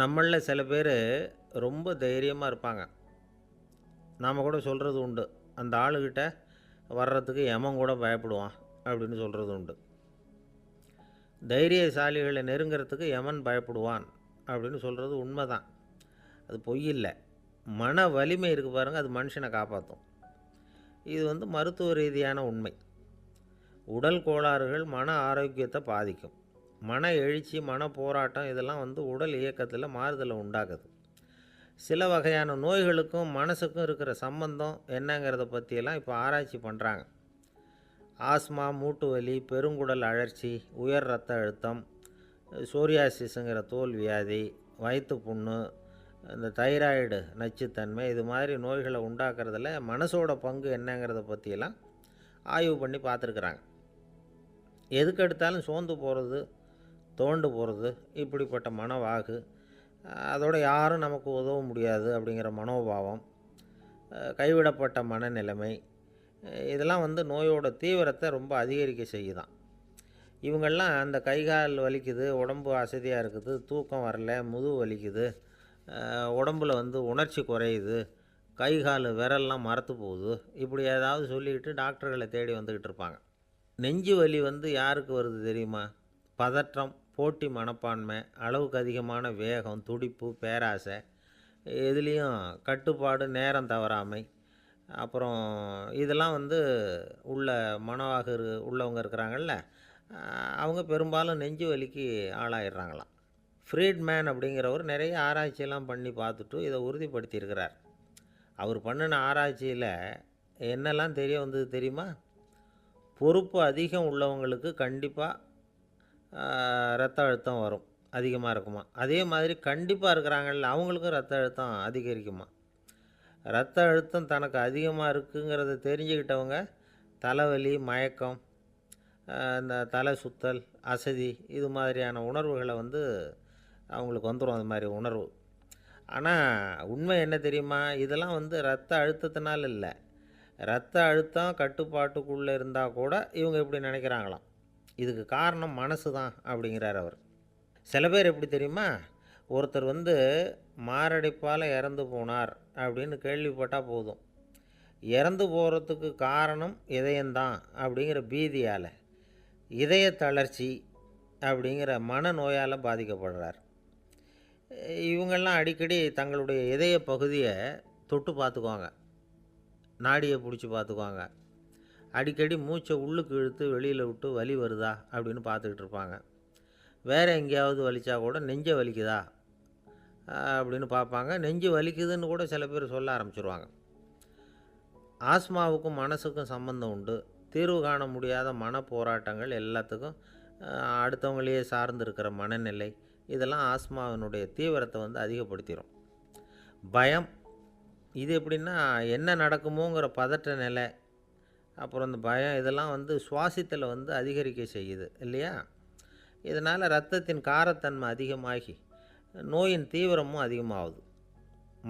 நம்மளில் சில பேர் ரொம்ப தைரியமாக இருப்பாங்க. நாம் கூட சொல்கிறது உண்டு. அந்த ஆளுகிட்ட வர்றதுக்கு எமன் கூட பயப்படுவான் அப்படின்னு சொல்கிறது உண்டு. தைரியசாலிகளை நெருங்கிறதுக்கு எமன் பயப்படுவான் அப்படின்னு சொல்கிறது உண்மை தான் அது பொய் இல்லை. மன வலிமை இருக்குது பாருங்கள் அது மனுஷனை காப்பாற்றும் இது வந்து மருத்துவ ரீதியான உண்மை. உடல் கோளாறுகள் மன ஆரோக்கியத்தை பாதிக்கும். மன எழுச்சி மன போராட்டம் இதெல்லாம் வந்து உடல் இயக்கத்தில் மாறுதலை உண்டாக்குது. சில வகையான நோய்களுக்கும் மனசுக்கும் இருக்கிற சம்பந்தம் என்னங்கிறத பற்றியெல்லாம் இப்போ ஆராய்ச்சி பண்ணுறாங்க ஆஸ்மா மூட்டு வலி பெருங்குடல் அழற்சி உயர் ரத்த அழுத்தம் சோரியாசிஸுங்கிற தோல் வியாதி வயிற்று புண்ணு இந்த தைராய்டு நச்சுத்தன்மை இது மாதிரி நோய்களை உண்டாக்குறதுல மனசோட பங்கு என்னங்கிறத பற்றியெல்லாம் ஆய்வு பண்ணி பார்த்துருக்குறாங்க. எதுக்கு எடுத்தாலும் சோர்ந்து போகிறது தோண்டு போகிறது இப்படிப்பட்ட மனவாகு அதோட யாரும் நமக்கு உதவ முடியாது அப்படிங்கிற மனோபாவம் கைவிடப்பட்ட மனநிலைமை இதெல்லாம் வந்து நோயோட தீவிரத்தை ரொம்ப அதிகரிக்க செய்யுதான். இவங்கள்லாம் அந்த கை கால் வலிக்குது உடம்பு அசதியாக இருக்குது தூக்கம் வரல முதுகு வலிக்குது உடம்பில் உடம்புல வந்து உணர்ச்சி குறையுது கை கால் விரல்லாம் மறத்து போகுது இப்படி ஏதாவது சொல்லிக்கிட்டு டாக்டர்களை தேடி வந்துக்கிட்டு இருப்பாங்க. நெஞ்சு வலி வந்து யாருக்கு வருது தெரியுமா? பதற்றம் போட்டி மனப்பான்மை அளவுக்கு அதிகமான வேகம் துடிப்பு பேராசை எதுலேயும் கட்டுப்பாடு நேரம் தவறாமை அப்புறம் இதெல்லாம் வந்து உள்ள மனவாக இரு உள்ளவங்க இருக்கிறாங்கல்ல அவங்க பெரும்பாலும் நெஞ்சு வலிக்கு ஆளாயிடுறாங்களாம். ஃப்ரீட்மேன் அப்படிங்கிறவர் நிறைய ஆராய்ச்சியெல்லாம் பண்ணி பார்த்துட்டு இதை உறுதிப்படுத்தியிருக்கிறார். அவர் பண்ணின ஆராய்ச்சியில் என்னெல்லாம் தெரிய வந்தது தெரியுமா? பொறுப்பு அதிகம் உள்ளவங்களுக்கு கண்டிப்பாக ரத்த அழுத்தம் வரும். அதிகமாக இருக்குமா? அதே மாதிரி கண்டிப்பாக இருக்கிறாங்கல்ல அவங்களுக்கும் ரத்த அழுத்தம் அதிகரிக்குமா? ரத்த அழுத்தம் தனக்கு அதிகமாக இருக்குங்கிறத தெரிஞ்சுக்கிட்டவங்க தலைவலி மயக்கம் இந்த தலை சுத்தல் அசதி இது மாதிரியான உணர்வுகளை வந்து அவங்களுக்கு வந்துடும் அது மாதிரி உணர்வு. ஆனால் உண்மை என்ன தெரியுமா? இதெல்லாம் வந்து ரத்த அழுத்தத்தினால இல்லை. ரத்த அழுத்தம் கட்டுப்பாட்டுக்குள்ளே இருந்தால் கூட இவங்க இப்படி நினைக்கிறாங்களாம். இதுக்கு காரணம் மனசு தான் அப்படிங்கிறார் அவர். சில பேர் எப்படி தெரியுமா? ஒருத்தர் வந்து மாரடைப்பால் இறந்து போனார் அப்படின்னு கேள்விப்பட்டால் போதும். இறந்து போகிறதுக்கு காரணம் இதயம்தான் அப்படிங்கிற பீதியால் இதய தளர்ச்சி அப்படிங்கிற மனநோயால் பாதிக்கப்படுறார். இவங்கெல்லாம் அடிக்கடி தங்களுடைய இதய பகுதியை தொட்டு பார்த்துக்குவாங்க. நாடியை பிடிச்சி பார்த்துக்குவாங்க. அடிக்கடி மூச்சை உள்ளுக்கு இழுத்து வெளியில் விட்டு வலி வருதா அப்படின்னு பார்த்துக்கிட்டு இருப்பாங்க. வேறு எங்கேயாவது வலிச்சா கூட நெஞ்சை வலிக்குதா? அப்படின்னு பார்ப்பாங்க. நெஞ்சு வலிக்குதுன்னு கூட சில பேர் சொல்ல ஆரம்பிச்சிருவாங்க. ஆஸ்மாவுக்கும் மனசுக்கும் சம்பந்தம் உண்டு. தீர்வு காண முடியாத மன போராட்டங்கள் எல்லாத்துக்கும் அடுத்தவங்களையே சார்ந்து இருக்கிற மனநிலை இதெல்லாம் ஆஸ்மாவினுடைய தீவிரத்தை வந்து அதிகப்படுத்திடும் பயம் இது எப்படின்னா என்ன நடக்குமோங்கிற பதட்ட நிலை அப்புறம் இந்த பயம் இதெல்லாம் வந்து சுவாசித்தலை வந்து அதிகரிக்க செய்யுது இல்லையா? இதனால் ரத்தத்தின் காரத்தன்மை அதிகமாகி நோயின் தீவிரமும் அதிகமாகுது.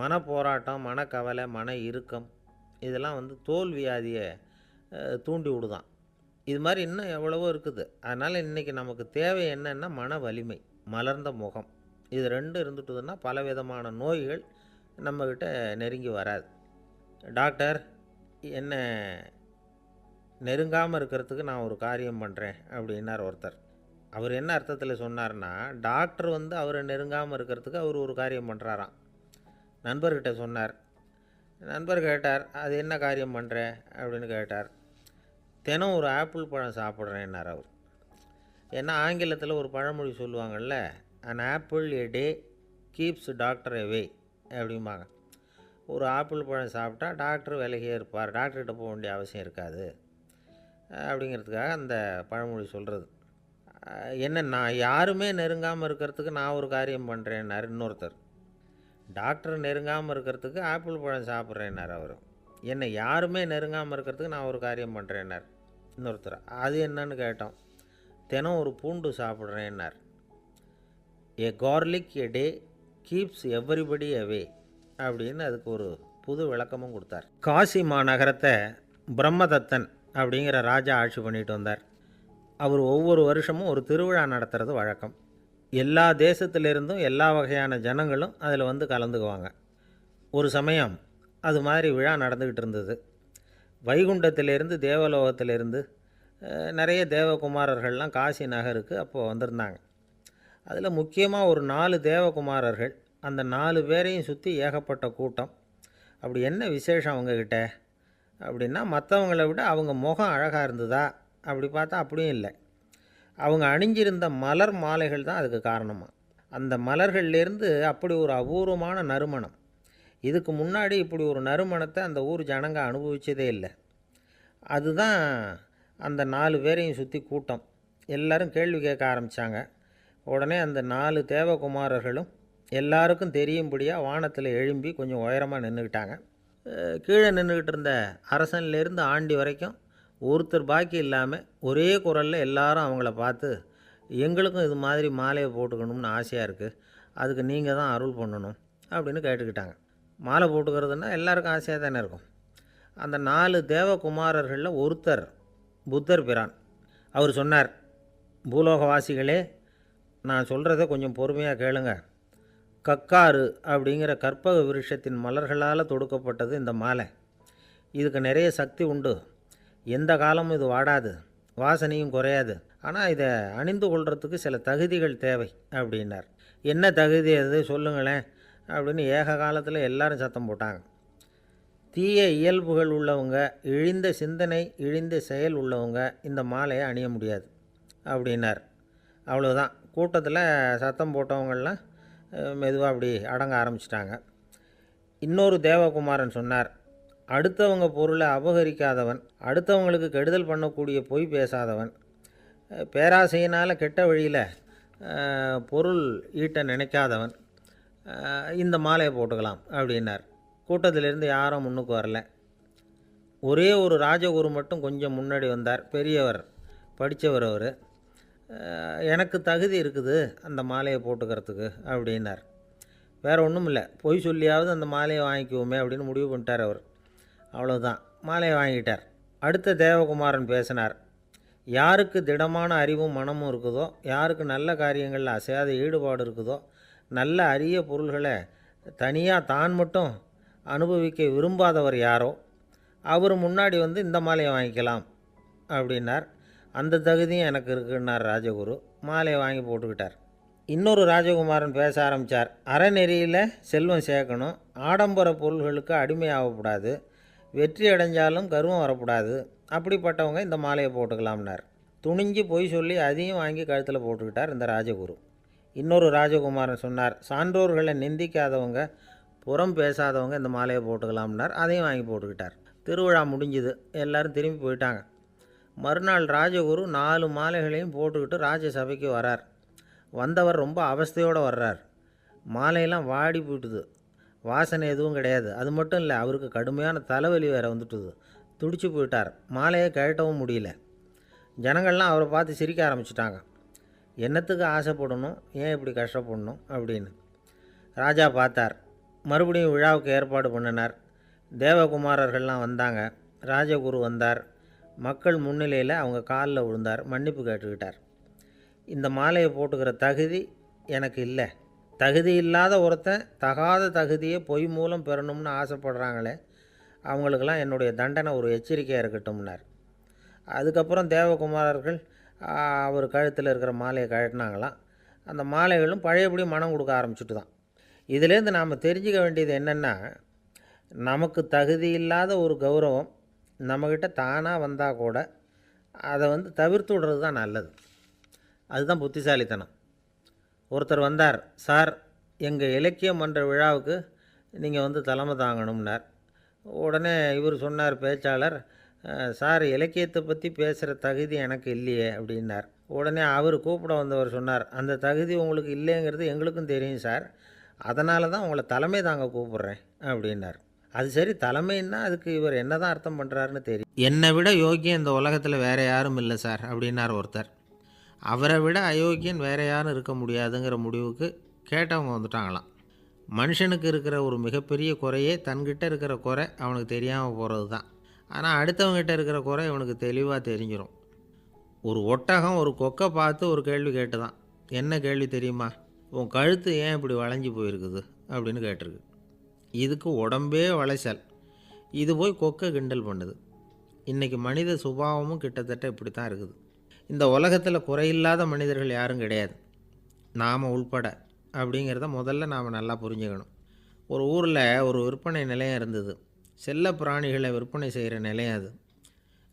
மன போராட்டம் மனக்கவலை மன இறுக்கம் இதெல்லாம் வந்து தோல் வியாதியை தூண்டி விடுதான். இது மாதிரி இன்னும் எவ்வளவோ இருக்குது. அதனால் இன்றைக்கி நமக்கு தேவை என்னென்னா மன வலிமை மலர்ந்த முகம். இது ரெண்டு இருந்துட்டுதுன்னா பலவிதமான நோய்கள் நம்மக்கிட்ட நெருங்கி வராது. டாக்டர் என்ன நெருங்காமல் இருக்கிறதுக்கு நான் ஒரு காரியம் பண்ணுறேன் அப்படின்னார் ஒருத்தர். அவர் என்ன அர்த்தத்தில் சொன்னார்னா டாக்டர் வந்து அவரை நெருங்காமல் இருக்கிறதுக்கு அவர் ஒரு காரியம் பண்ணுறாராம் நண்பர்கிட்ட சொன்னார். நண்பர் கேட்டார் அது என்ன காரியம் பண்ணுற அப்படின்னு கேட்டார். தினம் ஒரு ஆப்பிள் பழம் சாப்பிட்றேன்னார் அவர். ஏன்னா ஆங்கிலத்தில் ஒரு பழமொழி சொல்லுவாங்கள்ல an apple a day keeps doctor away அப்படிம்பாங்க. ஒரு ஆப்பிள் பழம் சாப்பிட்டா டாக்டர் விலகியே இருப்பார். டாக்டர்கிட்ட போக வேண்டிய அவசியம் இருக்காது. அப்படிங்கிறதுக்காக அந்த பழமொழி சொல்கிறது என்ன நான் யாருமே நெருங்காமல் இருக்கிறதுக்கு நான் ஒரு காரியம் பண்ணுறேன்னார் இன்னொருத்தர். டாக்டர் நெருங்காமல் இருக்கிறதுக்கு ஆப்பிள் பழம் சாப்பிட்றேன்னார் அவர். என்னை யாருமே நெருங்காமல் இருக்கிறதுக்கு நான் ஒரு காரியம் பண்ணுறேன்னார் இன்னொருத்தர். அது என்னன்னு கேட்டோம். தினம் ஒரு பூண்டு சாப்பிட்றேன்னார். A garlic a day keeps everybody away அப்படின்னு அதுக்கு ஒரு புது விளக்கமும் கொடுத்தார். காசி மாநகரத்தை பிரம்மதத்தன் அப்படிங்கிற ராஜா ஆட்சி பண்ணிட்டு வந்தார். அவர் ஒவ்வொரு வருஷமும் ஒரு திருவிழா நடத்துறது வழக்கம். எல்லா தேசத்திலிருந்தும் எல்லா வகையான ஜனங்களும் அதில் வந்து கலந்துக்குவாங்க. ஒரு சமயம் அது மாதிரி விழா நடந்துக்கிட்டு இருந்தது. வைகுண்டத்திலேருந்து தேவலோகத்திலேருந்து நிறைய தேவகுமாரர்கள்லாம் காசி நகருக்கு அப்போது வந்திருந்தாங்க. அதில் முக்கியமாக ஒரு நாலு தேவகுமாரர்கள் அந்த நாலு பேரையும் சுற்றி ஏகப்பட்ட கூட்டம். அப்படி என்ன விசேஷம் அவங்கக்கிட்ட அப்படின்னா மற்றவங்கள விட அவங்க முகம் அழகாக இருந்ததா? அப்படி பார்த்தா அப்படியும் இல்லை. அவங்க அணிஞ்சிருந்த மலர் மாலைகள் தான் அதுக்கு காரணமாக அந்த மலர்கள்லேருந்து அப்படி ஒரு அபூர்வமான நறுமணம். இதுக்கு முன்னாடி இப்படி ஒரு நறுமணத்தை அந்த ஊர் ஜனங்க அனுபவித்ததே இல்லை. அதுதான் அந்த நாலு பேரையும் சுற்றி கூட்டம். எல்லோரும் கேள்வி கேட்க ஆரம்பித்தாங்க உடனே அந்த நாலு தேவகுமாரர்களும் எல்லாருக்கும் தெரியும்படியாக வானத்தில் எழும்பி கொஞ்சம் உயரமாக நின்றுக்கிட்டாங்க கீழே நின்றுக்கிட்டு இருந்த அரசன்லேருந்து ஆண்டி வரைக்கும் ஒருத்தர் பாக்கி இல்லாமல் ஒரே குரலில் எல்லாரும் அவங்கள பார்த்து எங்களுக்கும் இது மாதிரி மாலையை போட்டுக்கணும்னு ஆசையாக இருக்குது அதுக்கு நீங்கள் தான் அருள் பண்ணணும். அப்படின்னு கேட்டுக்கிட்டாங்க. மாலை போட்டுக்கிறதுனா எல்லாருக்கும் ஆசையாக தானே இருக்கும். அந்த நாலு தேவகுமாரர்களில் ஒருத்தர் புத்தர் பிரான். அவர் சொன்னார் பூலோகவாசிகளே நான் சொல்கிறத கொஞ்சம் பொறுமையாக கேளுங்கள் கக்காரு அப்படிங்கிற கற்பக விருஷத்தின் மலர்களால் தொடுக்கப்பட்டது இந்த மாலை. இதுக்கு நிறைய சக்தி உண்டு. எந்த காலமும் இது வாடாது. வாசனையும் குறையாது. ஆனால் இதை அணிந்து கொள்கிறதுக்கு சில தகுதிகள் தேவை அப்படின்னார். என்ன தகுதி அது? சொல்லுங்களேன் அப்படின்னு ஏக காலத்தில் எல்லாரும் சத்தம் போட்டாங்க. தீய இயல்புகள் உள்ளவங்க இழிந்த சிந்தனை இழிந்த செயல் உள்ளவங்க இந்த மாலையை அணிய முடியாது அப்படின்னார். அவ்வளோதான் கூட்டத்தில் சத்தம் போட்டவங்கள்லாம் மெதுவாக அப்படி அடங்க ஆரம்பிச்சிட்டாங்க. இன்னொரு தேவகுமாரன் சொன்னார் அடுத்தவங்க பொருளை அபகரிக்காதவன் அடுத்தவங்களுக்கு கெடுதல் பண்ணக்கூடிய பொய் பேசாதவன். பேராசையினால் கெட்ட வழியில் பொருள் ஈட்ட நினைக்காதவன். இந்த மாலையை போட்டுக்கலாம் அப்படின்னார். கூட்டத்திலிருந்து யாரும் முன்னுக்கு வரல. ஒரே ஒரு ராஜகுரு மட்டும் கொஞ்சம் முன்னாடி வந்தார். பெரியவர் படித்தவர் அவர். எனக்கு தகுதி இருக்குது அந்த மாலையை போட்டுக்கிறதுக்கு அப்படின்னார். வேறு ஒன்றும் இல்லை. பொய் சொல்லியாவது அந்த மாலையை வாங்கிக்குவோமே அப்படின்னு முடிவு பண்ணிட்டார் அவர். அவ்வளோதான் மாலையை வாங்கிட்டார். அடுத்த தேவகுமாரன் பேசினார். யாருக்கு திடமான அறிவும் மனமும் இருக்குதோ யாருக்கு நல்ல காரியங்களில் அசையாத ஈடுபாடு இருக்குதோ நல்ல அரிய பொருள்களை தனியாக தான் மட்டும் அனுபவிக்க விரும்பாதவர் யாரோ அவர் முன்னாடி வந்து இந்த மாலையை வாங்கிக்கலாம் அப்படின்னார். அந்த தகுதியும் எனக்கு இருக்குன்னார் ராஜகுரு. மாலையை வாங்கி போட்டுக்கிட்டார். இன்னொரு ராஜகுமாரன் பேச ஆரம்பித்தார் அறநெறியில் செல்வம் சேர்க்கணும். ஆடம்பர பொருள்களுக்கு அடிமையாகக்கூடாது வெற்றி அடைஞ்சாலும் கருவம் வரக்கூடாது. அப்படிப்பட்டவங்க இந்த மாலையை போட்டுக்கலாம்னார். துணிஞ்சு பொய் சொல்லி அதையும் வாங்கி கழுத்தில் போட்டுக்கிட்டார் இந்த ராஜகுரு. இன்னொரு ராஜகுமாரன் சொன்னார் சான்றோர்களை நிந்திக்காதவங்க புறம் பேசாதவங்க இந்த மாலையை போட்டுக்கலாம்னார். அதையும் வாங்கி போட்டுக்கிட்டார். திருவிழா முடிஞ்சுது. எல்லோரும் திரும்பி போயிட்டாங்க. மறுநாள் ராஜகுரு நாலு மாலைகளையும் போட்டுக்கிட்டு ராஜசபைக்கு வரார். வந்தவர் ரொம்ப அவஸ்தையோடு வர்றார். மாலையெல்லாம் வாடி போயிட்டுது. வாசனை எதுவும் கிடையாது. அது மட்டும் இல்லை அவருக்கு கடுமையான தலைவலி வேறு வந்துட்டுது. துடிச்சு போயிட்டார். மாலையை கழட்டவும் முடியல. ஜனங்கள்லாம் அவரை பார்த்து சிரிக்க ஆரம்பிச்சிட்டாங்க. என்னத்துக்கு ஆசைப்படணும்? ஏன் இப்படி கஷ்டப்படணும்? அப்படின்னு. ராஜா பார்த்தார். மறுபடியும் விழாவுக்கு ஏற்பாடு பண்ணினார். தேவகுமாரர்கள்லாம் வந்தாங்க. ராஜகுரு வந்தார். மக்கள் முன்னிலையில் அவங்க காலில் விழுந்தார் மன்னிப்பு கேட்டுக்கிட்டார். இந்த மாலையை போட்டுக்கிற தகுதி எனக்கு இல்லை. தகுதி இல்லாத ஒருத்தன் தகாத தகுதியை பொய் மூலம் பெறணும்னு ஆசைப்படுறாங்களே அவங்களுக்கெல்லாம் என்னுடைய தண்டனை ஒரு எச்சரிக்கையாக இருக்கட்டும்னார். அதுக்கப்புறம் தேவகுமாரர்கள் அவர் கழுத்தில் இருக்கிற மாலையை கழட்டினாங்களாம். அந்த மாலைகளும் பழையபடி மனம் கொடுக்க ஆரம்பிச்சுட்டு தான் இதுலேருந்து நாம் தெரிஞ்சுக்க வேண்டியது என்னென்னா நமக்கு தகுதி இல்லாத ஒரு கௌரவம் நம்மக்கிட்ட தானாக வந்தால் கூட அதை வந்து தவிர்த்து விடுறது தான் நல்லது. அதுதான் புத்திசாலித்தனம். ஒருத்தர் வந்தார் சார் எங்கள் இலக்கியம் மன்ற விழாவுக்கு நீங்கள் வந்து தலைமை தாங்கணும்னார். உடனே இவர் சொன்னார் பேச்சாளர் சார் இலக்கியத்தை பற்றி பேசுகிற தகுதி எனக்கு இல்லையே அப்படின்னார். உடனே அவர் கூப்பிட வந்தவர் சொன்னார் அந்த தகுதி உங்களுக்கு இல்லைங்கிறது எங்களுக்கும் தெரியும் சார். அதனால தான் உங்களை தலைமை தாங்க கூப்பிட்றேன் அப்படின்னார். அது சரி தலைமைன்னா அதுக்கு இவர் என்ன தான் அர்த்தம் பண்ணுறாருன்னு தெரியும் என்னை விட யோக்கியம் இந்த உலகத்தில் வேறு யாரும் இல்லை சார் அப்படின்னார் ஒருத்தர். அவரை விட அயோக்கியன் வேறு யாரும் இருக்க முடியாதுங்கிற முடிவுக்கு கேட்டவங்க வந்துட்டாங்களாம். மனுஷனுக்கு இருக்கிற ஒரு மிகப்பெரிய குறையே தன்கிட்ட இருக்கிற குறை அவனுக்கு தெரியாமல் போகிறது தான் ஆனால் அடுத்தவங்ககிட்ட இருக்கிற குறை இவனுக்கு தெளிவாக தெரிஞ்சிடும் ஒரு ஒட்டகம் ஒரு கொக்கை பார்த்து ஒரு கேள்வி கேட்டு தான் என்ன கேள்வி தெரியுமா? உன் கழுத்து ஏன் இப்படி வளைஞ்சு போயிருக்குது? அப்படின்னு கேட்டிருக்கு. இதுக்கு உடம்பே வளைச்சல். இது போய் கொக்கை கிண்டல் பண்ணுது. இன்றைக்கி மனித சுபாவமும் கிட்டத்தட்ட இப்படி தான் இருக்குது. இந்த உலகத்தில் குறையில்லாத மனிதர்கள் யாரும் கிடையாது. நாம் உள்பட அப்படிங்கிறத முதல்ல நாம் நல்லா புரிஞ்சுக்கணும். ஒரு ஊரில் ஒரு விற்பனை நிலையம் இருந்தது. செல்ல பிராணிகளை விற்பனை செய்கிற நிலையம் அது.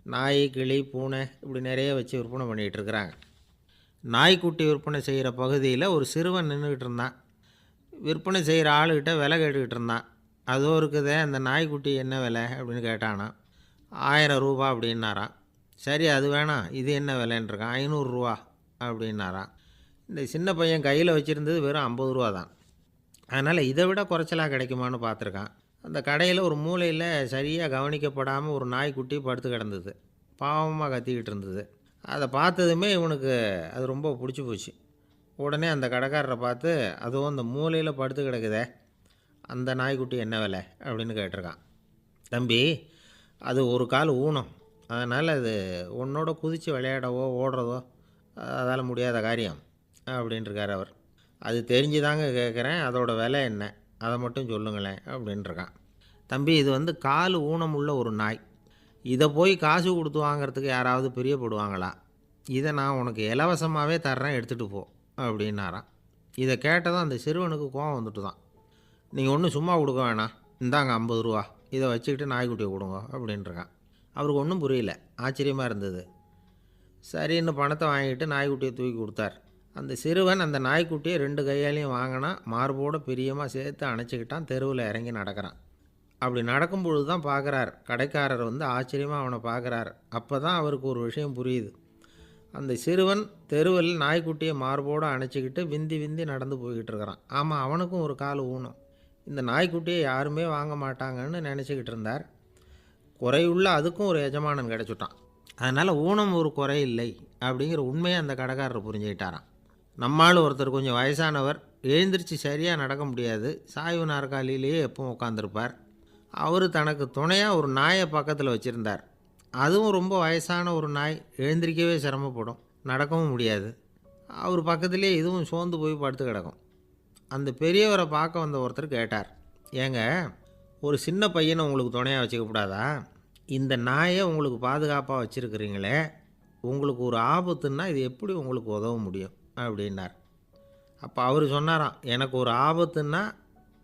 நாய் கிளி பூனை இப்படி நிறைய வச்சு விற்பனை பண்ணிகிட்ருக்குறாங்க நாய்க்குட்டி விற்பனை செய்கிற பகுதியில் ஒரு சிறுவன் நின்றுக்கிட்டு இருந்தான். விற்பனை செய்கிற ஆளுகிட்ட விலை கேட்டுக்கிட்டு இருந்தான். அதோ இருக்குதே அந்த நாய்க்குட்டி என்ன விலை? அப்படின்னு கேட்டானா ஆயிரம் ரூபா அப்படின்னாராம். சரி அது வேணாம். இது என்ன விலைன்னு இருக்கான் ஐநூறுரூவா அப்படின்னாராம். இந்த சின்ன பையன் கையில் வச்சுருந்தது வெறும் ஐம்பது ரூபா தான். அதனால் இதை விட குறைச்சலாக கிடைக்குமான்னு பார்த்துருக்கான். அந்த கடையில் ஒரு மூலையில் சரியாக கவனிக்கப்படாமல் ஒரு நாய்க்குட்டி படுத்து கிடந்தது. பாவமாக கத்திக்கிட்டு இருந்தது. அதை பார்த்ததுமே இவனுக்கு அது ரொம்ப பிடிச்சி போச்சு. உடனே அந்த கடைக்காரரை பார்த்து அதுவும் அந்த மூலையில் படுத்து கிடக்குதே அந்த நாய்க்குட்டி என்ன விலை? அப்படின்னு கேட்டிருக்கான். தம்பி அது ஒரு கால் ஊனம். அதனால் அது உன்னோட குதித்து விளையாடவோ ஓடுறதோ அதால் முடியாத காரியம் அப்படின்ட்டுருக்கார் அவர். அது தெரிஞ்சு தாங்க கேட்குறேன் அதோட விலை என்ன? அதை மட்டும் சொல்லுங்களேன் அப்படின்ட்டுருக்கான் தம்பி இது வந்து கால் ஊனம் உள்ள ஒரு நாய். இதை போய் காசு கொடுத்து வாங்குறதுக்கு யாராவது பிரியப்படுவாங்களா? இதை நான் உனக்கு இலவசமாகவே தர்றேன் எடுத்துகிட்டு போ. அப்படின்னாராம். இதை கேட்டதும் அந்த சிறுவனுக்கு கோவம் வந்துட்டு தான் நீங்கள் ஒன்றும் சும்மா கொடுக்க வேணாம். இந்தாங்க ஐம்பது ரூபா. இதை வச்சுக்கிட்டு நாய்க்குட்டியை கொடுங்க அப்படின்றான் அவருக்கு ஒன்றும் புரியல. ஆச்சரியமாக இருந்தது. சரின்னு பணத்தை வாங்கிட்டு நாய்க்குட்டியை தூக்கி கொடுத்தார். அந்த சிறுவன் அந்த நாய்க்குட்டியை ரெண்டு கையாலையும் வாங்கினா மார்போடு பிரியமாக சேர்த்து அணைச்சிக்கிட்டான். தெருவில் இறங்கி நடக்கிறான். அப்படி நடக்கும்பொழுது தான் பார்க்குறார் கடைக்காரர் வந்து ஆச்சரியமாக அவனை பார்க்குறார் அப்போ தான் அவருக்கு ஒரு விஷயம் புரியுது. அந்த சிறுவன் தெருவில் நாய்க்குட்டியை மார்போடு அணைச்சிக்கிட்டு விந்தி விந்தி நடந்து போய்கிட்டு இருக்கிறான் ஆமாம் அவனுக்கும் ஒரு கால் ஊனம் இந்த நாய்க்குட்டியை யாருமே வாங்க மாட்டாங்கன்னு நினச்சிக்கிட்டு இருந்தார். குறையுள்ள அதுக்கும் ஒரு எஜமானன் கிடச்சிட்டான். அதனால் ஊனம் ஒரு குறை இல்லை அப்படிங்கிற உண்மையை அந்த கடைக்காரர் புரிஞ்சுக்கிட்டாராம். நம்மால் ஒருத்தர் கொஞ்சம் வயசானவர் எழுந்திரிச்சு சரியாக நடக்க முடியாது சாய்வு நாற்காலியிலேயே எப்பவும் உட்காந்துருப்பார் அவர் தனக்கு துணையாக ஒரு நாயை பக்கத்தில் வச்சுருந்தார். அதுவும் ரொம்ப வயசான ஒரு நாய் எழுந்திரிக்கவே சிரமப்படும். நடக்கவும் முடியாது. அவர் பக்கத்துலேயே இதுவும் சோர்ந்து போய் படுத்து கிடக்கும். அந்த பெரியவரை பார்க்க வந்த ஒருத்தர் கேட்டார். ஏங்க ஒரு சின்ன பையனை உங்களுக்கு துணையாக வச்சுக்கக்கூடாதா இந்த நாயை உங்களுக்கு பாதுகாப்பாக வச்சுருக்கிறீங்களே உங்களுக்கு ஒரு ஆபத்துன்னா இது எப்படி உங்களுக்கு உதவ முடியும்? அப்படின்னார். அப்போ அவர் சொன்னாராம் எனக்கு ஒரு ஆபத்துன்னா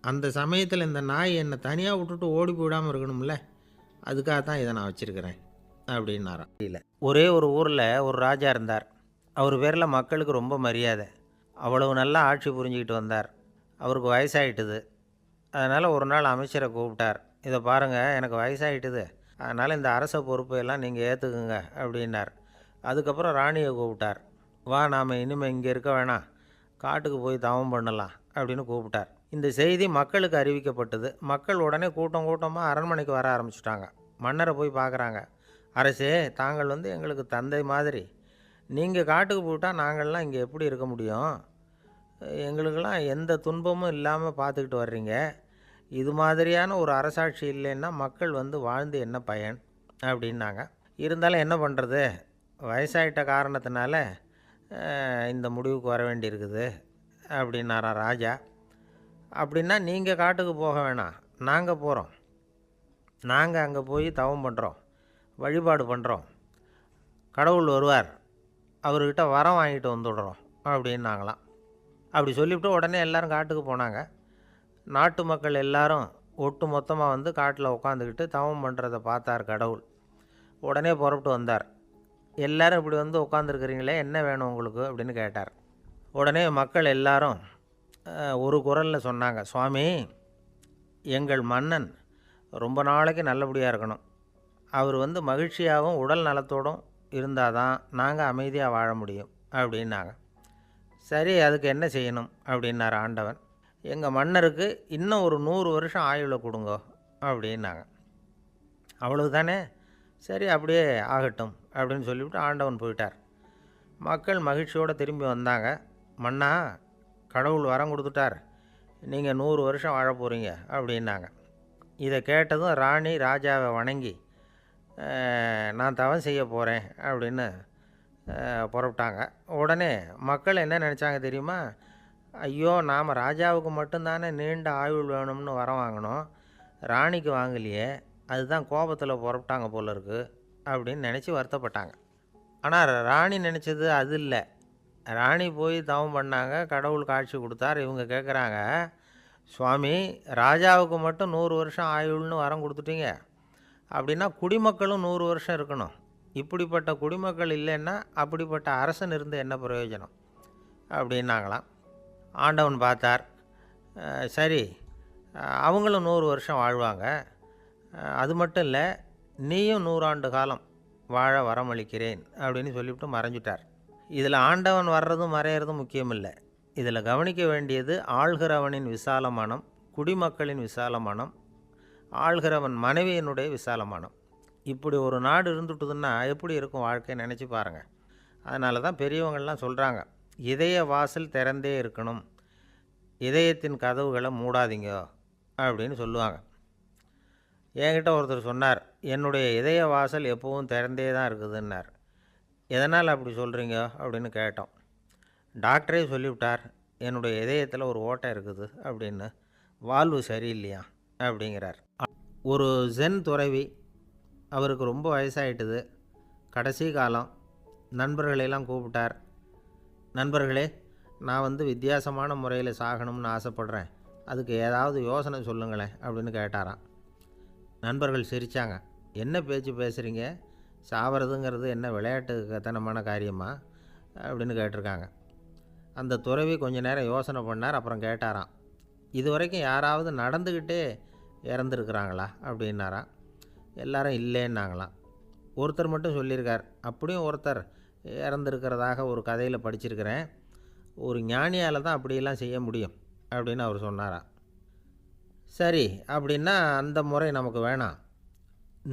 அந்த சமயத்தில் இந்த நாய் என்னை தனியாக விட்டுட்டு ஓடி போயிடாமல் இருக்கணும்ல. அதுக்காக தான் இதை நான் வச்சுருக்கிறேன். அப்படின்னாராம். இல்லை ஒரே ஒரு ஊரில் ஒரு ராஜா இருந்தார். அவர் பேரில் மக்களுக்கு ரொம்ப மரியாதை. அவ்வளவு நல்லா ஆட்சி புரிஞ்சுக்கிட்டு வந்தார். அவருக்கு வயசாயிட்டுது. அதனால் ஒரு நாள் அமைச்சரை கூப்பிட்டார். இதை பாருங்கள் எனக்கு வயசாயிட்டுது. அதனால் இந்த அரச பொறுப்பையெல்லாம் நீங்கள் ஏற்றுக்குங்க அப்படின்னார். அதுக்கப்புறம் ராணியை கூப்பிட்டார். வா நாம் இனிமேல் இங்கே இருக்க வேணாம். காட்டுக்கு போய் தவம் பண்ணலாம் அப்படின்னு கூப்பிட்டார். இந்த செய்தி மக்களுக்கு அறிவிக்கப்பட்டது. மக்கள் உடனே கூட்டம் கூட்டமாக அரண்மனைக்கு வர ஆரம்பிச்சிட்டாங்க. மன்னரை போய் பார்க்குறாங்க அரசே தாங்கள் வந்து எங்களுக்கு தந்தை மாதிரி. நீங்கள் காட்டுக்கு போட்டால் நாங்கள்லாம் இங்கே எப்படி இருக்க முடியும்? எங்களுக்கெல்லாம் எந்த துன்பமும் இல்லாமல் பார்த்துக்கிட்டு வர்றீங்க. இது மாதிரியான ஒரு அரசாட்சி இல்லைன்னா மக்கள் வந்து வாழ்ந்து என்ன பயன்? அப்படின்னாங்க. இருந்தாலும் என்ன பண்ணுறது வயசாயிட்ட காரணத்தினால இந்த முடிவுக்கு வர வேண்டியிருக்குது அப்படின்னாரா ராஜா. அப்படின்னா நீங்கள் காட்டுக்கு போக வேணாம். நாங்கள் போகிறோம் நாங்கள் அங்கே போய் தவம் பண்ணுறோம் வழிபாடு பண்ணுறோம் கடவுள் வருவார். அவர்கிட்ட வரம் வாங்கிட்டு வந்துடுறோம் அப்படின்னாங்களாம். அப்படி சொல்லிவிட்டு உடனே எல்லாரும் காட்டுக்கு போனாங்க. நாட்டு மக்கள் எல்லாரும் ஒட்டு மொத்தமாக வந்து காட்டில் உட்காந்துக்கிட்டு தவம் பண்ணுறதை பார்த்தார் கடவுள். உடனே புறப்பட்டு வந்தார். எல்லாரும் இப்படி வந்து உட்காந்துருக்குறீங்களே என்ன வேணும் உங்களுக்கு? அப்படின்னு கேட்டார். உடனே மக்கள் எல்லாரும் ஒரு குரலில் சொன்னாங்க சுவாமி எங்கள் மன்னன் ரொம்ப நாளைக்கு நல்லபடியாக இருக்கணும். அவர் வந்து மகிழ்ச்சியாகவும் உடல் நலத்தோடும் இருந்தால் தான் நாங்கள் அமைதியாக வாழ முடியும் அப்படின்னாங்க. சரி அதுக்கு என்ன செய்யணும்? அப்படின்னார் ஆண்டவன். எங்கள் மன்னருக்கு இன்னும் ஒரு நூறு வருஷம் ஆயுளை கொடுங்க அப்படின்னாங்க. அவ்வளவுதானே? சரி அப்படியே ஆகட்டும் அப்படின்னு சொல்லிவிட்டு ஆண்டவன் போயிட்டார். மக்கள் மகிழ்ச்சியோடு திரும்பி வந்தாங்க. மன்னா கடவுள் வரம் கொடுத்துட்டார். நீங்கள் நூறு வருஷம் வாழ போகிறீங்க அப்படின்னாங்க. இதை கேட்டதும் ராணி ராஜாவை வணங்கி நான் தவம் செய்ய போகிறேன் அப்படின்னு புறப்பட்டாங்க. உடனே உடனே மக்கள் என்ன நினச்சாங்க தெரியுமா? ஐயோ நாம் ராஜாவுக்கு மட்டும்தானே நீண்ட ஆயுள் வேணும்னு வரம் வாங்கினோம். ராணிக்கு வாங்கலையே. அதுதான் கோபத்தில் புறப்பட்டாங்க போல இருக்கு அப்படின்னு நினச்சி வருத்தப்பட்டாங்க. ஆனால் ராணி நினச்சது அது இல்லை. ராணி போய் தவம் பண்ணாங்க கடவுள் காட்சி கொடுத்தார் இவங்க கேட்குறாங்க சுவாமி ராஜாவுக்கு மட்டும் நூறு வருஷம் ஆயுள்னு வரம் கொடுத்துட்டீங்க. அப்படின்னா குடிமக்களும் நூறு வருஷம் இருக்கணும். இப்படிப்பட்ட குடிமக்கள் இல்லைன்னா அப்படிப்பட்ட அரசன் இருந்து என்ன பிரயோஜனம்? அப்படின்னாங்களாம். ஆண்டவன் பார்த்தார் சரி அவங்களும் நூறு வருஷம் வாழ்வாங்க. அது மட்டும் இல்லை நீயும் நூறாண்டு காலம் வாழ வரமளிக்கிறேன் அப்படின்னு சொல்லிவிட்டு மறைஞ்சிட்டார். இதில் ஆண்டவன் வர்றதும் மறையிறதும் முக்கியம் இல்லை இதில் கவனிக்க வேண்டியது ஆள்கிறவனின் விசால மனம் குடிமக்களின் விசால மனம் ஆள்கிறவன் மனைவியினுடைய விசால மனம் இப்படி ஒரு நாடு இருந்துட்டுதுன்னா எப்படி இருக்கும் வாழ்க்கை நினச்சி பாருங்கள் அதனால தான் பெரியவங்கள்லாம் சொல்கிறாங்க இதய வாசல் திறந்தே இருக்கணும். இதயத்தின் கதவுகளை மூடாதீங்க அப்படின்னு சொல்லுவாங்க. என்கிட்ட ஒருத்தர் சொன்னார் என்னுடைய இதய வாசல் எப்பவும் திறந்தே தான் இருக்குதுன்னார். எதனால் அப்படி சொல்கிறீங்க அப்படின்னு கேட்டோம். டாக்டரே சொல்லிவிட்டார் என்னுடைய இதயத்தில் ஒரு ஓட்டை இருக்குது அப்படின்னு. வாழ்வு சரியில்லையா? அப்படிங்கிறார். ஒரு ஜென் துறவி அவருக்கு ரொம்ப வயசாயிட்டுது. கடைசி காலம் நண்பர்களையெல்லாம் கூப்பிட்டார். நண்பர்களே நான் வந்து வித்தியாசமான முறையில் சாகணும்னு ஆசைப்பட்றேன். அதுக்கு ஏதாவது யோசனை சொல்லுங்களேன் அப்படின்னு கேட்டாராம். நண்பர்கள் சிரித்தாங்க என்ன பேச்சு பேசுகிறீங்க சாவறதுங்கிறது என்ன விளையாட்டு கத்தனமான காரியமா? அப்படின்னு கேட்டிருக்காங்க. அந்த துறவி கொஞ்ச நேரம் யோசனை பண்ணார் அப்புறம் கேட்டாராம். இது வரைக்கும் யாராவது நடந்துக்கிட்டே இறந்துருக்குறாங்களா அப்படின்னாராம் எல்லாரும் இல்லைன்னாங்களாம். ஒருத்தர் மட்டும் சொல்லியிருக்கார். அப்படியும் ஒருத்தர் இறந்துருக்கிறதாக ஒரு கதையில் படிச்சிருக்கிறேன். ஒரு ஞானியால் தான் அப்படியெல்லாம் செய்ய முடியும் அப்படின்னு அவர் சொன்னாராம் சரி அப்படின்னா அந்த முறை நமக்கு வேணாம்.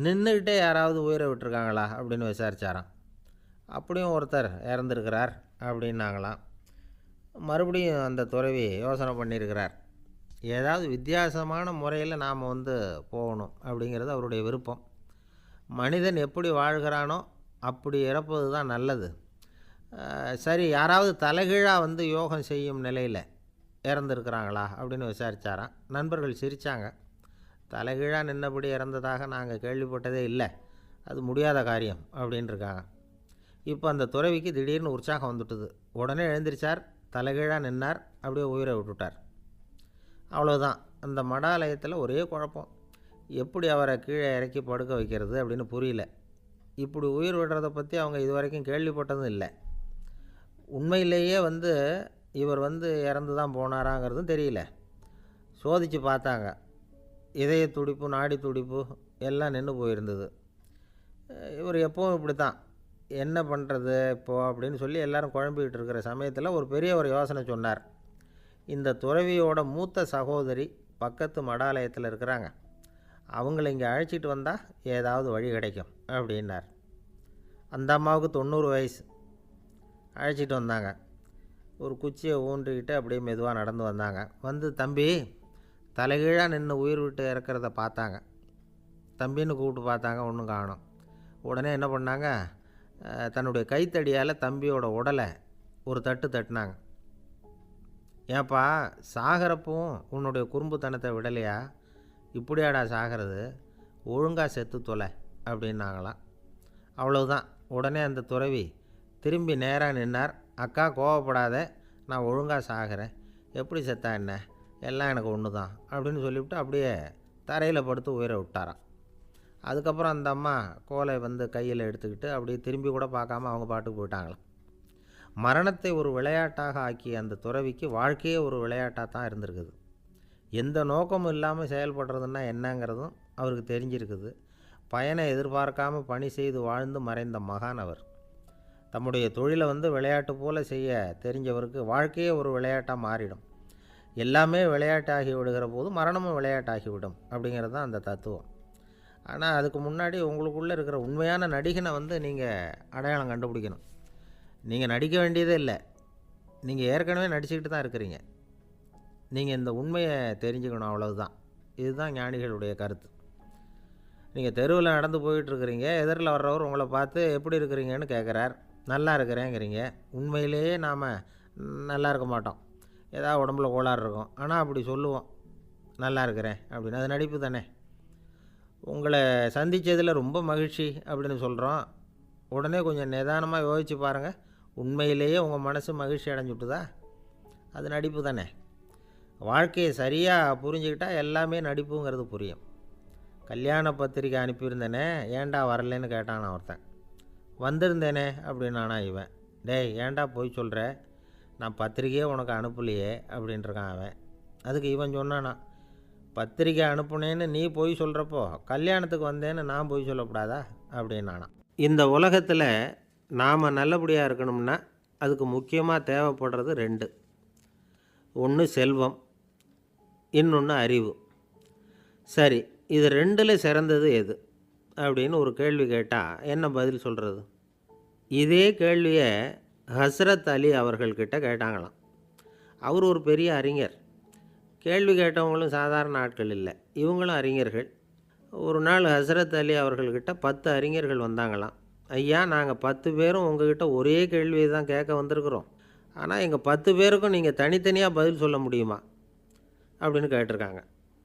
நின்றுக்கிட்டே யாராவது உயிரை விட்டுருக்காங்களா அப்படின்னு விசாரித்தாராம் அப்படியும் ஒருத்தர் இறந்துருக்கிறார் அப்படின்னாங்களாம். மறுபடியும் அந்த துறவி யோசனை பண்ணியிருக்கிறார். ஏதாவது வித்தியாசமான முறையில் நாம் வந்து போகணும் அப்படிங்கிறது அவருடைய விருப்பம். மனிதன் எப்படி வாழ்கிறானோ அப்படி இறப்பது தான் நல்லது. சரி யாராவது தலைகீழாக வந்து யோகம் செய்யும் நிலையில் இறந்துருக்கிறாங்களா அப்படின்னு விசாரித்தாராம் நண்பர்கள் சிரித்தாங்க தலைகீழாக நின்னபடி இறந்ததாக நாங்கள் கேள்விப்பட்டதே இல்லை. அது முடியாத காரியம் அப்படின்னு இருக்காங்க இப்போ அந்த துறவிக்கு திடீர்னு உற்சாகம் வந்துட்டுது. உடனே எழுந்திரிச்சார் தலைகீழாக நின்னார் அப்படியே உயிரை விட்டுட்டார். அவ்வளோதான் அந்த மடாலயத்தில் ஒரே குழப்பம். எப்படி அவரை கீழே இறக்கி படுக்க வைக்கிறது அப்படின்னு புரியல. இப்படி உயிர் விடுறதை பற்றி அவங்க இது வரைக்கும் கேள்விப்பட்டதும் இல்லை. உண்மையிலேயே வந்து இவர் வந்து இறந்து தான் போனாராங்கிறதும் தெரியல. சோதித்து பார்த்தாங்க. இதய துடிப்பு நாடி துடிப்பு எல்லாம் நின்று போயிருந்தது. இவர் எப்பவும் இப்படி தான் என்ன பண்ணுறது இப்போது அப்படின்னு சொல்லி எல்லாரும் குழம்பிக்கிட்டு இருக்கிற சமயத்தில் ஒரு பெரிய ஒரு யோசனை சொன்னார். இந்த துறவியோட மூத்த சகோதரி பக்கத்து மடாலயத்தில் இருக்கிறாங்க. அவங்கள இங்கே அழைச்சிட்டு வந்தால் ஏதாவது வழி கிடைக்கும் அப்படின்னார். அந்த அம்மாவுக்கு தொண்ணூறு வயசு. அழைச்சிட்டு வந்தாங்க. ஒரு குச்சியை ஊன்றிக்கிட்டு அப்படியே மெதுவாக நடந்து வந்தாங்க. வந்து தம்பி தலைகீழாக நின்று உயிர் விட்டு இறக்கிறத பார்த்தாங்க. தம்பின்னு கூப்பிட்டு பார்த்தாங்க ஒன்றும் காணோம். உடனே என்ன பண்ணாங்க? தன்னுடைய கைத்தடியால் தம்பியோட உடலை ஒரு தட்டு தட்டினாங்க. ஏப்பா சாகிறப்பவும் உன்னுடைய குறும்புத்தனத்தை விடலையா? இப்படியாடா சாகிறது? ஒழுங்காக செத்து தொலை அப்படின்னாங்களாம். அவ்வளவுதான். உடனே அந்த துறவி திரும்பி நேராக நின்னார். அக்கா கோவப்படாத நான் ஒழுங்காக சாகிறேன். எப்படி செத்தா என்ன? எல்லாம் எனக்கு ஒன்று தான் அப்படின்னு சொல்லிவிட்டு அப்படியே தரையில் படுத்து உயிரை விட்டாராம். அதுக்கப்புறம் அந்த அம்மா கோலை வந்து கையில் எடுத்துக்கிட்டு அப்படியே திரும்பி கூட பார்க்காம அவங்க பாட்டுக்கு போயிட்டாங்களாம். மரணத்தை ஒரு விளையாட்டாக ஆக்கிய அந்த துறவிக்கு வாழ்க்கையே ஒரு விளையாட்டாக தான் இருந்திருக்குது. எந்த நோக்கமும் இல்லாமல் செயல்படுறதுன்னா என்னங்கிறதும் அவருக்கு தெரிஞ்சிருக்குது. பயனை எதிர்பார்க்காம பணி செய்து வாழ்ந்து மறைந்த மகான் அவர். தம்முடைய தொழிலை வந்து விளையாட்டு போல் செய்ய தெரிஞ்சவருக்கு வாழ்க்கையே ஒரு விளையாட்டாக மாறிடும். எல்லாமே விளையாட்டாகி விடுகிற போது மரணமும் விளையாட்டாகிவிடும் அப்படிங்கிறது தான் அந்த தத்துவம். ஆனால் அதுக்கு முன்னாடி உங்களுக்குள்ளே இருக்கிற உண்மையான நடிகனை வந்து நீங்கள் அடையாளம் கண்டுபிடிக்கணும். நீங்கள் நடிக்க வேண்டியதே இல்லை. நீங்கள் ஏற்கனவே நடிச்சுக்கிட்டு தான் இருக்கிறீங்க. நீங்கள் இந்த உண்மையை தெரிஞ்சுக்கணும் அவ்வளவுதான். இதுதான் ஞானிகளுடைய கருத்து. நீங்கள் தெருவில் நடந்து போயிட்டுருக்கிறீங்க எதிரில் வர்றவர் உங்களை பார்த்து எப்படி இருக்கிறீங்கன்னு கேட்குறார் நல்லா இருக்கிறேங்கிறீங்க. உண்மையிலேயே நாம் நல்லா இருக்க மாட்டோம். ஏதாவது உடம்புல கோளாறு இருக்கும். ஆனால் அப்படி சொல்லுவோம். நல்லா இருக்கிறேன் அப்படின்னு. அது நடிப்பு தானே. உங்களை சந்தித்ததில் ரொம்ப மகிழ்ச்சி அப்படின்னு சொல்கிறோம் உடனே கொஞ்சம் நிதானமாக யோசிச்சு பாருங்கள் உண்மையிலேயே உங்கள் மனசு மகிழ்ச்சி அடைஞ்சுட்டுதா அது நடிப்பு தானே. வாழ்க்கையை சரியாக புரிஞ்சுக்கிட்டா எல்லாமே நடிப்புங்கிறது புரியும். கல்யாண பத்திரிக்கை அனுப்பியிருந்தேனே ஏன்டா வரலன்னு கேட்டான் ஒருத்தன். வந்திருந்தேனே அப்படின்னானா இவன். டேய் ஏன்டா போய் சொல்கிற நான் பத்திரிக்கையே உனக்கு அனுப்பலையே அப்படின்ட்டுருக்கான் அவன். அதுக்கு இவன் சொன்னானா பத்திரிக்கை அனுப்புனேன்னு நீ போய் சொல்கிறப்போ கல்யாணத்துக்கு வந்தேன்னு நான் போய் சொல்லக்கூடாதா? அப்படின்னானா. இந்த உலகத்தில் நாம் நல்லபடியாக இருக்கணும்னா அதுக்கு முக்கியமாக தேவைப்படுறது ரெண்டு. ஒன்று செல்வம் இன்னொன்று அறிவு. சரி இது ரெண்டில் சிறந்தது எது? அப்படின்னு ஒரு கேள்வி கேட்டால் என்ன பதில் சொல்கிறது இதே கேள்வியை ஹஸ்ரத் அலி அவர்கள்கிட்ட கேட்டாங்களாம். அவர் ஒரு பெரிய அறிஞர். கேள்வி கேட்டவங்களும் சாதாரண ஆட்கள் இல்லை. இவங்களும் அறிஞர்கள். ஒரு நாள் ஹஸ்ரத் அலி அவர்கள்கிட்ட பத்து அறிஞர்கள் வந்தாங்களாம். ஐயா நாங்கள் பத்து பேரும் உங்ககிட்ட ஒரே கேள்வி தான் கேட்க வந்திருக்கிறோம். ஆனால் எங்கள் பத்து பேருக்கும் நீங்கள் தனித்தனியாக பதில் சொல்ல முடியுமா? அப்படின்னு கேட்டிருக்காங்க.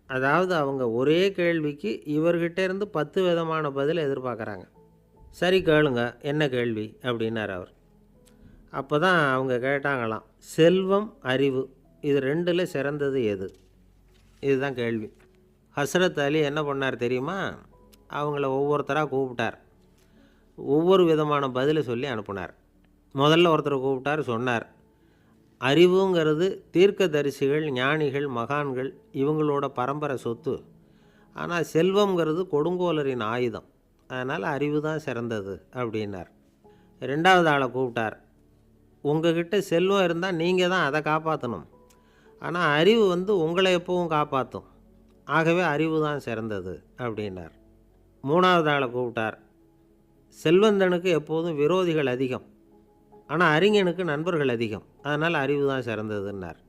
அதாவது அவங்க ஒரே கேள்விக்கு இவர்கிட்ட இருந்து பத்து விதமான பதில் எதிர்பார்க்குறாங்க. சரி கேளுங்க என்ன கேள்வி? அப்படின்னார் அவர். அப்போ தான் அவங்க கேட்டாங்களாம் செல்வம் அறிவு இது ரெண்டில் சிறந்தது எது? இதுதான் கேள்வி. ஹஸ்ரத் அலி என்ன பண்ணார் தெரியுமா? அவங்கள ஒவ்வொருத்தராக கூப்பிட்டார். ஒவ்வொரு விதமான பதிலை சொல்லி அனுப்புனார். முதல்ல ஒருத்தரை கூப்பிட்டார் சொன்னார். அறிவுங்கிறது தீர்க்க தரிசிகள் ஞானிகள் மகான்கள் இவங்களோட பரம்பரை சொத்து. ஆனால் செல்வம்ங்கிறது கொடுங்கோலரின் ஆயுதம். அதனால் அறிவு தான் சிறந்தது அப்படின்னார். ரெண்டாவது ஆளை கூப்பிட்டார். உங்ககிட்ட செல்வம் இருந்தால் நீங்கள் தான் அதை காப்பாற்றணும் ஆனால் அறிவு வந்து உங்களை எப்பவும் காப்பாற்றும் ஆகவே அறிவு தான் சிறந்தது அப்படின்னார். மூணாவது ஆளை கூப்பிட்டார். செல்வந்தனுக்கு எப்போதும் விரோதிகள் அதிகம். ஆனால் அறிஞனுக்கு நண்பர்கள் அதிகம். அதனால் அறிவு தான் சிறந்ததுன்னார்.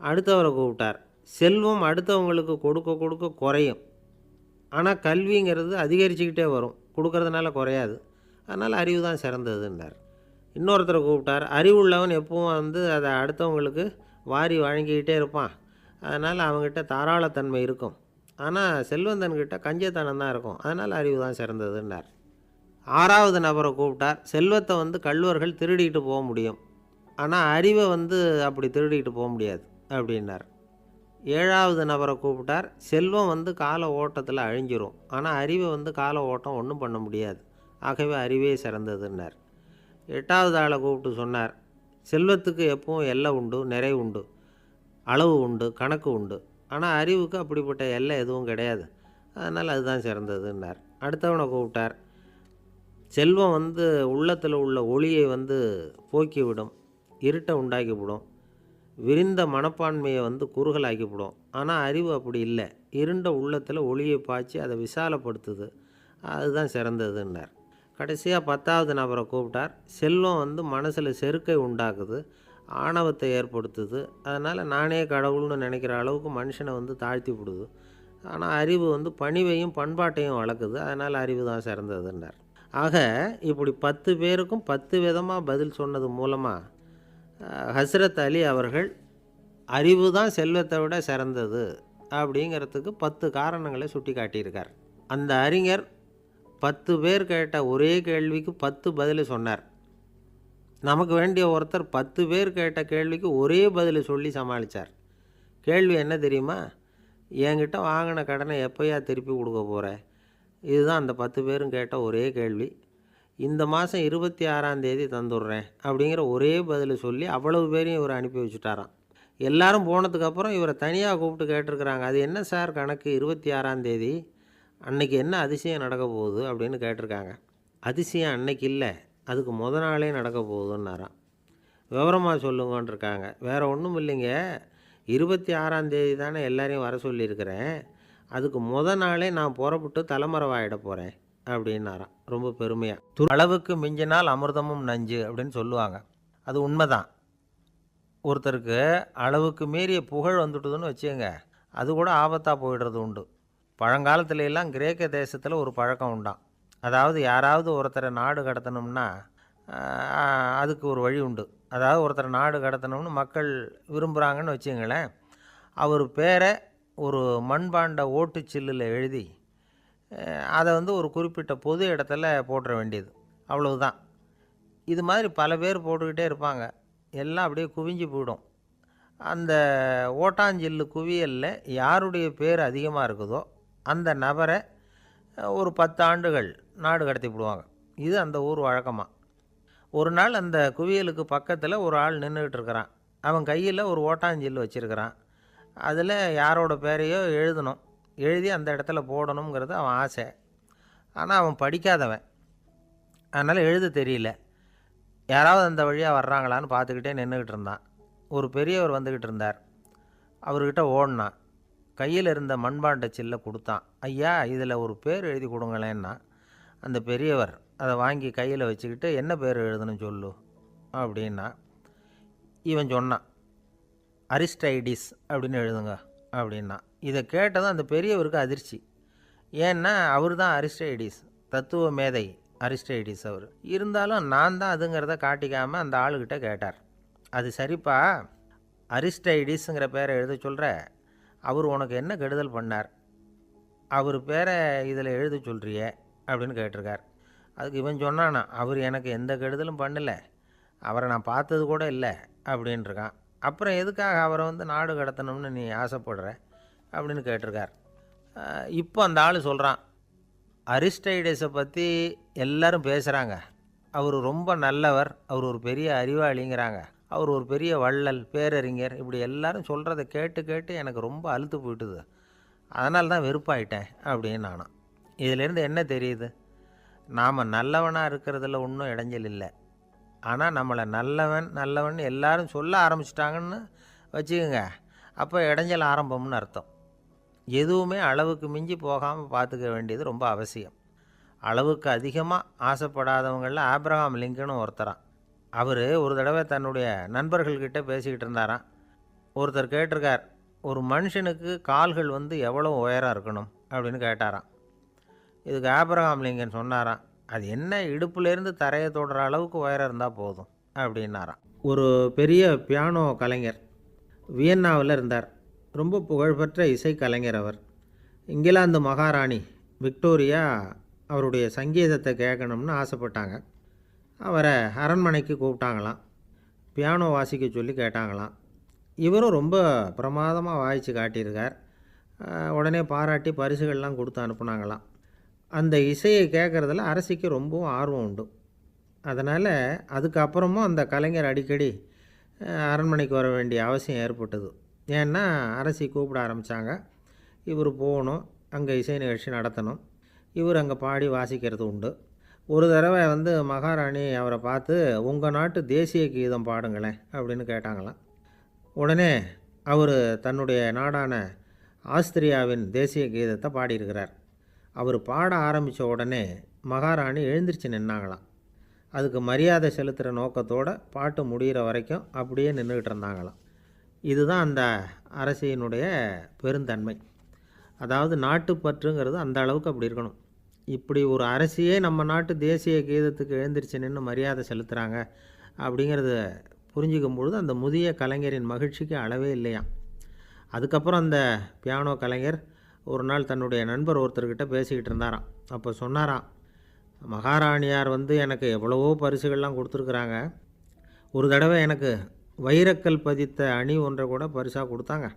அடுத்தவரை கூப்பிட்டார். செல்வம் அடுத்தவங்களுக்கு கொடுக்க கொடுக்க குறையும். ஆனால் கல்விங்கிறது அதிகரிச்சுக்கிட்டே வரும். கொடுக்கறதுனால குறையாது. அதனால் அறிவு தான் சிறந்ததுன்னார். இன்னொருத்தரை கூப்பிட்டார். அறிவுள்ளவன் எப்பவும் வந்து அதை அடுத்தவங்களுக்கு வாரி வழங்கிக்கிட்டே இருப்பான். அதனால் அவங்ககிட்ட தாராளத்தன்மை இருக்கும். ஆனால் செல்வந்தன்கிட்ட கஞ்சத்தனம் தான் இருக்கும். அதனால் அறிவு தான் சிறந்ததுன்னார். ஆறாவது நபரை கூப்பிட்டார். செல்வத்தை வந்து கல்வர்கள் திருடிட்டு போக முடியும். ஆனால் அறிவை வந்து அப்படி திருடிட்டு போக முடியாது அப்படின்னார். ஏழாவது நபரை கூப்பிட்டார். செல்வம் வந்து கால ஓட்டத்தில் அழிஞ்சிரும். ஆனால் அறிவை வந்து கால ஓட்டம் ஒன்றும் பண்ண முடியாது. ஆகவே அறிவே சிறந்ததுன்னார். எட்டாவது ஆளை கூப்பிட்டு சொன்னார். செல்வத்துக்கு எப்பவும் எல்லை உண்டு நிறை உண்டு அளவு உண்டு கணக்கு உண்டு. ஆனால் அறிவுக்கு அப்படிப்பட்ட எல்லை எதுவும் கிடையாது. அதனால் அதுதான் சிறந்ததுன்னார். அடுத்தவனை கூப்பிட்டார். செல்வம் வந்து உள்ளத்தில் உள்ள ஒளியை வந்து போக்கிவிடும் இருட்டை உண்டாக்கிவிடும் விரிந்த மனப்பான்மையை வந்து குறுகலாக்கிவிடும். ஆனால் அறிவு அப்படி இல்லை. இருண்ட உள்ளத்தில் ஒளியை பாய்ச்சி அதை விசாலப்படுத்துது. அதுதான் சிறந்ததுன்னார். கடைசியாக பத்தாவது நபரை கூப்பிட்டார். செல்வம் வந்து மனசில் செருக்கை உண்டாக்குது ஆணவத்தை ஏற்படுத்துது. அதனால் நானே கடவுள்னு நினைக்கிற அளவுக்கு மனுஷனை வந்து தாழ்த்தி விடுது. ஆனால் அறிவு வந்து பணிவையும் பண்பாட்டையும் வளர்க்குது. அதனால் அறிவு தான் சிறந்ததுன்னார். ஆக இப்படி பத்து பேருக்கும் பத்து விதமாக பதில் சொன்னது மூலமாக ஹஸ்ரத் அலி அவர்கள் அறிவு தான் செல்வத்தை விட சிறந்தது அப்படிங்கிறதுக்கு பத்து காரணங்களை சுட்டி காட்டியிருக்கார் அந்த அறிஞர் பத்து பேர் கேட்ட ஒரே கேள்விக்கு பத்து பதில் சொன்னார். நமக்கு வேண்டிய ஒருத்தர் பத்து பேர் கேட்ட கேள்விக்கு ஒரே பதில் சொல்லி சமாளித்தார் கேள்வி என்ன தெரியுமா? என்கிட்ட வாங்கின கடனை எப்போயா திருப்பி கொடுக்க போகிறேன் இதுதான் அந்த பத்து பேரும் கேட்ட ஒரே கேள்வி. இந்த மாதம் இருபத்தி ஆறாம் தேதி தந்துடுறேன் அப்படிங்கிற ஒரே பதில் சொல்லி அவ்வளவு பேரையும் இவர் அனுப்பி வச்சுட்டாராம். எல்லாரும் போனதுக்கப்புறம் இவரை தனியாக கூப்பிட்டு கேட்டிருக்கிறாங்க. அது என்ன சார் கணக்கு இருபத்தி ஆறாம் தேதி? அன்னைக்கு என்ன அதிசயம் நடக்க போகுது அப்படின்னு கேட்டிருக்காங்க. அதிசயம் அன்னைக்கு இல்லை அதுக்கு முத நாளே நடக்க போகுதுன்னாராம். விவரமாக சொல்லுங்கன்னு இருக்காங்க வேறு ஒன்றும் இல்லைங்க. இருபத்தி ஆறாம் தேதி தானே எல்லாரையும் வர சொல்லியிருக்கிறேன். அதுக்கு முத நாளே நான் புறப்பட்டு தலைமறைவாயிட போகிறேன் அப்படின்னாராம் ரொம்ப பெருமையாக அளவுக்கு மிஞ்சினால் அமிர்தமும் நஞ்சு அப்படின்னு சொல்லுவாங்க. அது உண்மைதான். ஒருத்தருக்கு அளவுக்கு மீறிய புகழ் வந்துட்டுதுன்னு வச்சுங்க அது கூட ஆபத்தாக போயிடுறது உண்டு. பழங்காலத்துல எல்லாம் கிரேக்க தேசத்தில் ஒரு பழக்கம் உண்டாம். அதாவது யாராவது ஒருத்தரை நாடு கடத்தணும்னா அதுக்கு ஒரு வழி உண்டு. அதாவது ஒருத்தரை நாடு கடத்தணும்னு மக்கள் விரும்புகிறாங்கன்னு வச்சுங்களேன் அவர் பேரை ஒரு மண்பாண்ட ஓட்டுச்சில்லில் எழுதி அதை வந்து ஒரு குறிப்பிட்ட பொது இடத்துல போட்டுற வேண்டியது. அவ்வளவுதான். இது மாதிரி பல பேர் போட்டுக்கிட்டே இருப்பாங்க. எல்லாம் அப்படியே குவிஞ்சு போயிடும். அந்த ஓட்டாஞ்சில்லு குவியலில் யாருடைய பேர் அதிகமாக இருக்குதோ அந்த நபரை ஒரு பத்து ஆண்டுகள் நாடு கடத்தி விடுவாங்க. இது அந்த ஊர் வழக்கமாக ஒரு நாள் அந்த குவியலுக்கு பக்கத்தில் ஒரு ஆள் நின்றுக்கிட்டு இருக்கிறான். அவன் கையில் ஒரு ஓட்டாஞ்சில்லு வச்சுருக்கிறான். அதில் யாரோட பேரையோ எழுதணும். எழுதி அந்த இடத்துல போடணுங்கிறது அவன் ஆசை. ஆனால் அவன் படிக்காதவன். அதனால் எழுத தெரியல. யாராவது அந்த வழியாக வர்றாங்களான்னு பார்த்துக்கிட்டே நின்றுக்கிட்டு இருந்தான். ஒரு பெரியவர் வந்துக்கிட்டு இருந்தார். அவர்கிட்ட ஓடினான். கையில் இருந்த மண்பாண்ட சில்லை கொடுத்தான். ஐயா இதில் ஒரு பேர் எழுதி கொடுங்களேன்னா. அந்த பெரியவர் அதை வாங்கி கையில் வச்சுக்கிட்டு என்ன பேர் எழுதணும் சொல்லு? அப்படின்னா இவன் சொன்னான். அரிஸ்டைடிஸ் அப்படின்னு எழுதுங்க அப்படின்னா. இதை கேட்டதும் அந்த பெரியவருக்கு அதிர்ச்சி. ஏன்னா அவர் தான் அரிஸ்டைடிஸ். தத்துவ மேதை அரிஸ்டைடிஸ் அவர். இருந்தாலும் நான் தான் அதுங்கிறத காட்டிக்காமல் அந்த ஆளுகிட்ட கேட்டார். அது சரிப்பா? அரிஸ்டைடிஸுங்கிற பேரை எழுத சொல்கிற அவர் உனக்கு என்ன கெடுதல் பண்ணார்? அவர் பேரை இதில் எழுத சொல்கிறியே அப்படின்னு கேட்டிருக்கார். அதுக்கு இவன் சொன்னானா அவர் எனக்கு எந்த கெடுதலும் பண்ணலை. அவரை நான் பார்த்தது கூட இல்லை அப்படின்ட்டுருக்கான் அப்புறம் எதுக்காக அவரை வந்து நாடு கடத்தணும்னு நீ ஆசைப்படுற அப்படின்னு கேட்டிருக்கார். இப்போ அந்த ஆள் சொல்கிறான் அரிஸ்டைடஸை பற்றி எல்லாரும் பேசுகிறாங்க அவர் ரொம்ப நல்லவர் அவர் ஒரு பெரிய அறிவாளிங்கிறாங்க. அவர் ஒரு பெரிய வள்ளல் பேரறிஞர் இப்படி எல்லாரும் சொல்கிறத கேட்டு கேட்டு எனக்கு ரொம்ப அழுத்து போயிட்டுது. அதனால தான் வெறுப்பாயிட்டேன் அப்படின்னு நானும். இதிலேருந்து என்ன தெரியுது? நாம் நல்லவனாக இருக்கிறதுல ஒன்றும் இடைஞ்சல் இல்லை. ஆனால் நம்மளை நல்லவன் நல்லவன் எல்லாரும் சொல்ல ஆரம்பிச்சிட்டாங்கன்னு வச்சுக்கோங்க. அப்போ இடைஞ்சல் ஆரம்பம்னு அர்த்தம். எதுவுமே அளவுக்கு மிஞ்சி போகாமல் பார்த்துக்க வேண்டியது ரொம்ப அவசியம். அளவுக்கு அதிகமாக ஆசைப்படாதவங்களில் ஆப்ரஹாம் லிங்கனும் ஒருத்தரான் அவர் ஒரு தடவை தன்னுடைய நண்பர்கள்கிட்ட பேசிக்கிட்டு இருந்தாராம். ஒருத்தர் கேட்டிருக்கார் ஒரு மனுஷனுக்கு கால்கள் வந்து எவ்வளோ உயரம் இருக்கணும்? அப்படின்னு கேட்டாராம். இதுக்கு ஆப்ரஹாம் லிங்கன் சொன்னாராம் அது என்ன இடுப்புலேருந்து தரையை தொடுற அளவுக்கு உயரம் இருந்தால் போதும் அப்படின்னாராம். ஒரு பெரிய பியானோ கலைஞர் வியன்னாவில் இருந்தார். ரொம்ப புகழ்பெற்ற இசை கலைஞர் அவர். இங்கிலாந்து மகாராணி விக்டோரியா அவருடைய சங்கீதத்தை கேட்கணும்னு ஆசைப்பட்டாங்க. அவரை அரண்மனைக்கு கூப்பிட்டாங்களாம். பியானோ வாசிக்க சொல்லி கேட்டாங்களாம். இவரும் ரொம்ப பிரமாதமாக வாய்ச்சி காட்டியிருக்கார். உடனே பாராட்டி பரிசுகள்லாம் கொடுத்து அனுப்புனாங்களாம். அந்த இசையை கேட்குறதுல அரசிக்கு ரொம்பவும் ஆர்வம் உண்டு. அதனால் அதுக்கப்புறமும் அந்த கலைஞர் அடிக்கடி அரண்மனைக்கு வர வேண்டிய அவசியம் ஏற்பட்டது. ஏன்னா அரசி கூப்பிட ஆரம்பித்தாங்க இவர் போகணும் அங்கே இசை நிகழ்ச்சி நடத்தணும். இவர் அங்கே பாடி வாசிக்கிறது உண்டு. ஒரு தடவை வந்து மகாராணி அவரை பார்த்து உங்கள் நாட்டு தேசிய கீதம் பாடுங்களேன் அப்படின்னு கேட்டாங்களாம். உடனே அவர் தன்னுடைய நாடான ஆஸ்திரியாவின் தேசிய கீதத்தை பாடியிருக்கிறார். அவர் பாட ஆரம்பித்த உடனே மகாராணி எழுந்திருச்சு நின்னாங்களாம். அதுக்கு மரியாதை செலுத்துகிற நோக்கத்தோடு பாட்டு முடிகிற வரைக்கும் அப்படியே நின்றுக்கிட்டு இருந்தாங்களாம். இதுதான் அந்த அரசியினுடைய பெருந்தன்மை. அதாவது நாட்டுப்பற்றுங்கிறது அந்த அளவுக்கு அப்படி இருக்கணும். இப்படி ஒரு அரசியே நம்ம நாட்டு தேசிய கீதத்துக்கு எழுந்திருச்சு நின்று மரியாதை செலுத்துகிறாங்க அப்படிங்கிறத புரிஞ்சுக்கும் பொழுது அந்த முதிய கலைஞரின் மகிழ்ச்சிக்கு அளவே இல்லையாம். அதுக்கப்புறம் அந்த பியானோ கலைஞர் ஒரு நாள் தன்னுடைய நண்பர் ஒருத்தர்கிட்ட பேசிக்கிட்டு இருந்தாராம். அப்போ சொன்னாராம் மகாராணியார் வந்து எனக்கு எவ்வளவோ பரிசுகள்லாம் கொடுத்துருக்குறாங்க. ஒரு தடவை எனக்கு வைரக்கல் பதித்த அணி ஒன்றை கூட பரிசாக கொடுத்தாங்க.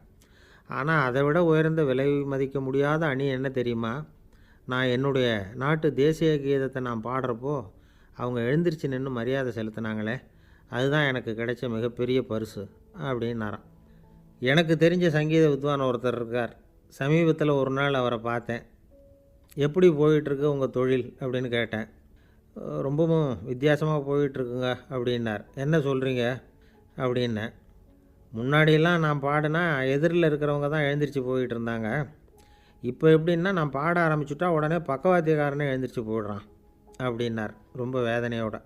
ஆனால் அதை விட உயர்ந்த விலை மதிக்க முடியாத அணி என்ன தெரியுமா? நான் என்னுடைய நாட்டு தேசிய கீதத்தை நான் பாடுறப்போ அவங்க எழுந்திருச்சு நின்று மரியாதை செலுத்தினாங்களே அதுதான் எனக்கு கிடைச்ச மிகப்பெரிய பரிசு அப்படின்னாராம். எனக்கு தெரிஞ்ச சங்கீத வித்வான் ஒருத்தர் இருக்கார். சமீபத்தில் ஒரு நாள் அவரை பார்த்தேன். எப்படி போயிட்டுருக்கு உங்கள் தொழில்? அப்படின்னு கேட்டேன். ரொம்பவும் வித்தியாசமாக போயிட்டுருக்குங்க அப்படின்னார். என்ன சொல்கிறீங்க அப்படின்னேன். முன்னாடியெல்லாம் நான் பாடினா எதிரில் இருக்கிறவங்க தான் எழுந்திரிச்சு போயிட்டு இருந்தாங்க. இப்போ எப்படின்னா நான் பாட ஆரம்பிச்சுட்டா உடனே பக்கவாத்தியக்காரனே எழுந்திரிச்சு போயிடுறான் அப்படின்னார். ரொம்ப வேதனையோட.